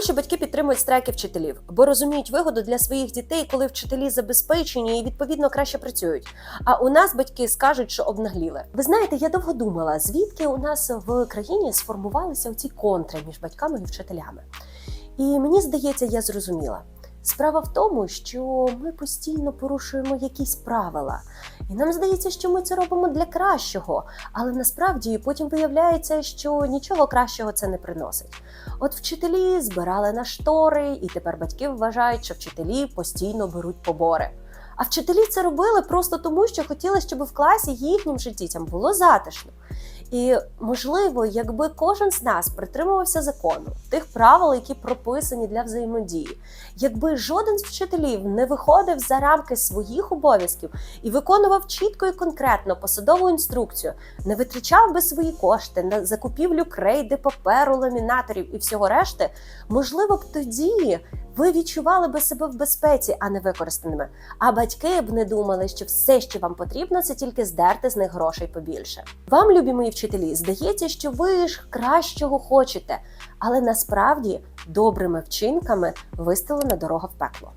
Польщі батьки підтримують страйки вчителів, бо розуміють вигоду для своїх дітей, коли вчителі забезпечені і відповідно краще працюють. А у нас батьки скажуть, що обнагліли. Ви знаєте, я довго думала, звідки у нас в країні сформувалися оці контри між батьками і вчителями. І мені здається, я зрозуміла. Справа в тому, що ми постійно порушуємо якісь правила, і нам здається, що ми це робимо для кращого, але насправді потім виявляється, що нічого кращого це не приносить. От вчителі збирали на штори, і тепер батьки вважають, що вчителі постійно беруть побори. А вчителі це робили просто тому, що хотіли, щоб в класі їхнім же дітям було затишно. І можливо, якби кожен з нас притримувався закону, тих правил, які прописані для взаємодії, якби жоден з вчителів не виходив за рамки своїх обов'язків і виконував чітко і конкретно посадову інструкцію, не витрачав би свої кошти на закупівлю крейди, паперу, ламінаторів і всього решти, можливо б тоді ви відчували би себе в безпеці, а не використаними. А батьки б не думали, що все, що вам потрібно, це тільки здерти з них грошей побільше. Вам, любі мої вчителі, здається, що ви ж кращого хочете, але насправді добрими вчинками вистелена дорога в пекло.